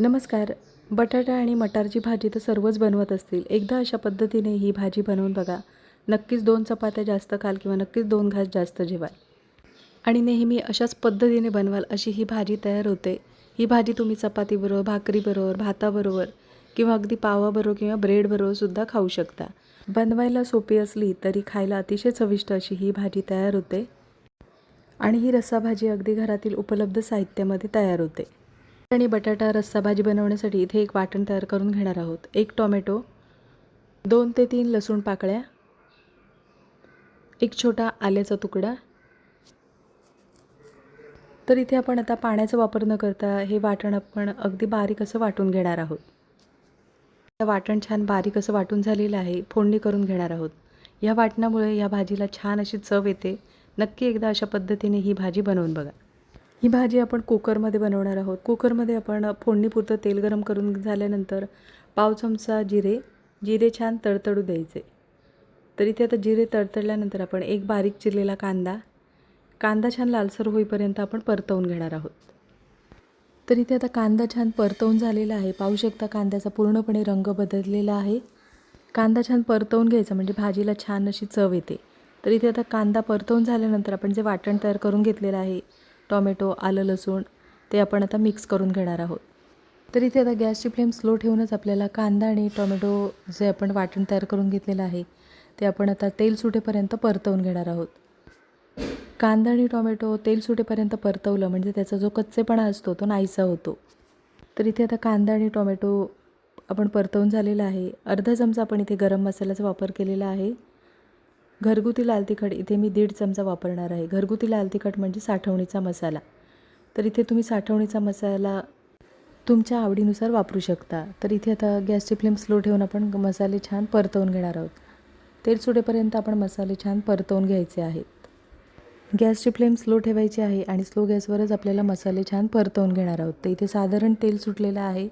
नमस्कार. बटाटा आणि मटारची भाजी तर सर्वच बनवत असतील. एकदा अशा पद्धतीने ही भाजी बनवून बघा. नक्कीच दोन चपात्या जास्त खाल किंवा नक्कीच दोन घास जास्त जेवाल. आणि नेहमी अशाच पद्धतीने बनवाल अशी ही भाजी तयार होते. ही भाजी तुम्ही चपातीबरोबर भाकरीबरोबर भाताबरोबर किंवा अगदी पावाबरोबर किंवा ब्रेडबरोबरसुद्धा खाऊ शकता. बनवायला सोपी असली तरी खायला अतिशय चविष्ट अशी ही भाजी तयार होते. आणि ही रस्सा भाजी अगदी घरातील उपलब्ध साहित्यामध्ये तयार होते. आणि बटाटा रस्सा भाजी बनवण्यासाठी इथे एक वाटण तयार करून घेणार आहोत. एक टोमॅटो दोन ते तीन लसूण पाकळ्या एक छोटा आल्याचा तुकडा. तर इथे आपण आता पाण्याचा वापर न करता हे वाटण आपण अगदी बारीक असं वाटून घेणार आहोत. वाटण छान बारीक असं वाटून झालेलं आहे फोडणी करून घेणार आहोत. या वाटणामुळे या भाजीला छान अशी चव येते. नक्की एकदा अशा पद्धतीने ही भाजी बनवून बघा. ही भाजी आपण कुकरमध्ये बनवणार आहोत. कुकरमध्ये आपण फोडणीपुरतं तेल गरम करून झाल्यानंतर पाव चमचा जिरे. जिरे छान तडतडू द्यायचे. तर इथे आता जिरे तडतडल्यानंतर आपण एक बारीक चिरलेला कांदा. कांदा छान लालसर होईपर्यंत आपण परतवून घेणार आहोत. तर इथे आता कांदा छान परतवून झालेला आहे. पाहू शकता कांद्याचा पूर्णपणे रंग बदललेला आहे. कांदा छान परतवून घ्यायचा म्हणजे भाजीला छान अशी चव येते. तर इथे आता कांदा परतवून झाल्यानंतर आपण जे वाटण तयार करून घेतलेलं आहे टॉमॅटो आलं लसूण ते आपण आता मिक्स करून घेणार आहोत. तर इथे आता गॅसची फ्लेम स्लो ठेवूनच आपल्याला कांदा आणि टॉमॅटो जे आपण वाटण तयार करून घेतलेलं आहे ते आपण आता तेल सुटेपर्यंत परतवून घेणार आहोत. कांदा आणि टॉमॅटो तेल सुटेपर्यंत परतवलं म्हणजे त्याचा जो कच्चेपणा असतो तो नाहीसा होतो. तर इथे आता कांदा आणि टॉमॅटो आपण परतवून झालेला आहे. अर्धा चमचा आपण इथे गरम मसाल्याचा वापर केलेला आहे. घरगुती लाल तिखट इथे मी दीड चमचा वापरणार आहे. घरगुती लाल तिखट म्हणजे साठवणीचा मसाला. तर इथे तुम्ही साठवणीचा मसाला तुमच्या आवडीनुसार वापरू शकता. तर इथे आता गॅसची फ्लेम स्लो ठेवून आपण मसाले छान परतवून घेणार आहोत. तेल सुटेपर्यंत आपण मसाले छान परतवून घ्यायचे आहेत. गॅसची फ्लेम स्लो ठेवायची आहे आणि स्लो गॅसवरच आपल्याला मसाले छान परतवून घेणार आहोत. तर इथे साधारण तेल सुटलेलं आहे.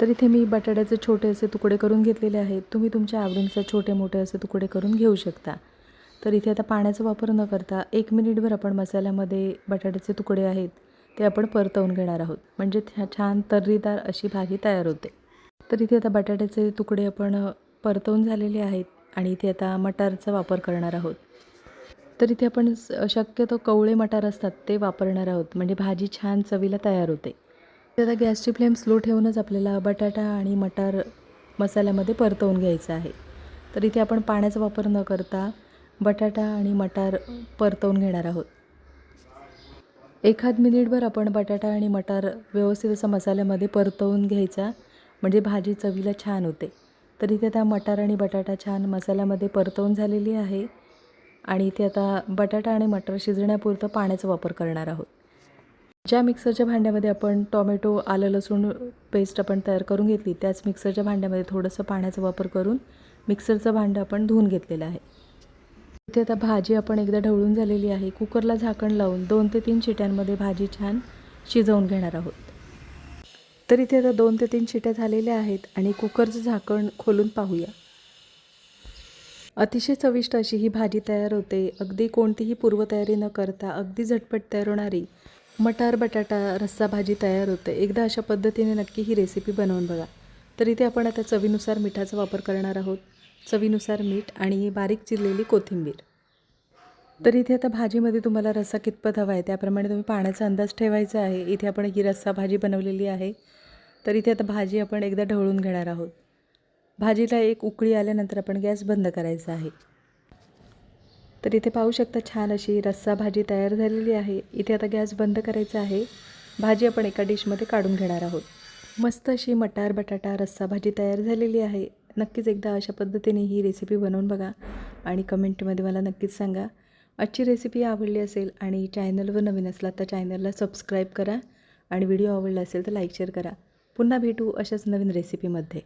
तर इथे मी बटाट्याचे छोटे असे तुकडे करून घेतलेले आहेत. तुम्ही तुमच्या आवडीनुसार छोटे मोठे असे तुकडे करून घेऊ शकता. तर इथे आता पाण्याचा वापर न करता एक मिनिटभर आपण मसाल्यामध्ये बटाट्याचे तुकडे आहेत ते आपण परतवून घेणार आहोत. म्हणजे छा छान तर्रीदार अशी भाजी तयार होते. तर इथे आता बटाट्याचे तुकडे आपण परतवून झालेले आहेत आणि इथे आता मटारचा वापर करणार आहोत. तर इथे आपण शक्यतो कवळे मटार असतात ते वापरणार आहोत. म्हणजे भाजी छान चवीला तयार होते. आता गॅसची फ्लेम स्लो ठेवूनच आपल्याला बटाटा आणि मटार मसाल्यामध्ये परतवून घ्यायचं आहे. तर इथे आपण पाण्याचा वापर न करता बटाटा आणि मटार परतवून घेणार आहोत. एखाद मिनिटभर आपण बटाटा आणि मटार व्यवस्थित असं मसाल्यामध्ये परतवून घ्यायचा म्हणजे भाजी चवीला छान होते. तर इथे आता मटार आणि बटाटा छान मसाल्यामध्ये परतवून झालेली आहे आणि इथे आता बटाटा आणि मटर शिजण्यापुरतं पाण्याचा वापर करणार आहोत. ज्या मिक्सरच्या भांड्यामध्ये आपण टॉमॅटो आलं लसूण पेस्ट आपण तयार करून घेतली त्याच मिक्सरच्या भांड्यामध्ये थोडंसं पाण्याचा वापर करून मिक्सरचं भांडं आपण धुवून घेतलेलं आहे. इथे आता भाजी आपण एकदा ढवळून झालेली आहे. कुकरला झाकण लावून दोन ते तीन शिट्यांमध्ये भाजी छान शिजवून घेणार आहोत. तर इथे आता दोन ते तीन शिट्या झालेल्या आहेत आणि कुकरचं झाकण खोलून पाहूया. अतिशय चविष्ट अशी ही भाजी तयार होते. अगदी कोणतीही पूर्वतयारी न करता अगदी झटपट तयार होणारी मटार बटाटा रस्सा भाजी तयार होते. एकदा अशा पद्धतीने नक्की ही रेसिपी बनवून बघा. तर इथे आपण आता चवीनुसार मिठाचा वापर करणार आहोत. चवीनुसार मीठ आणि बारीक चिरलेली कोथिंबीर. तर इथे आता भाजीमध्ये तुम्हाला रस्सा कितपत हवा आहे त्याप्रमाणे तुम्ही पाण्याचा अंदाज ठेवायचा आहे. इथे आपण ही रस्सा भाजी बनवलेली आहे. तर इथे आता भाजी आपण एकदा ढवळून घेणार आहोत. भाजीला एक उकळी आल्यानंतर आपण गॅस बंद करायचा आहे. तर इथे पाहू शकता छान अशी रस्सा भाजी तयार झालेली आहे. इथे आता गॅस बंद करायचा आहे. भाजी आपण एका डिशमध्ये काढून घेणार आहोत. मस्त अशी मटार बटाटा रस्सा भाजी तयार झालेली आहे. नक्कीच एकदा अशा पद्धतीने ही रेसिपी बनवून बघा आणि कमेंटमध्ये मला नक्कीच सांगा. आजची रेसिपी आवडली असेल आणि चॅनलवर नवीन असला तर चॅनलला सबस्क्राईब करा आणि व्हिडिओ आवडला असेल तर लाईक शेअर करा. पुन्हा भेटू अशाच नवीन रेसिपीमध्ये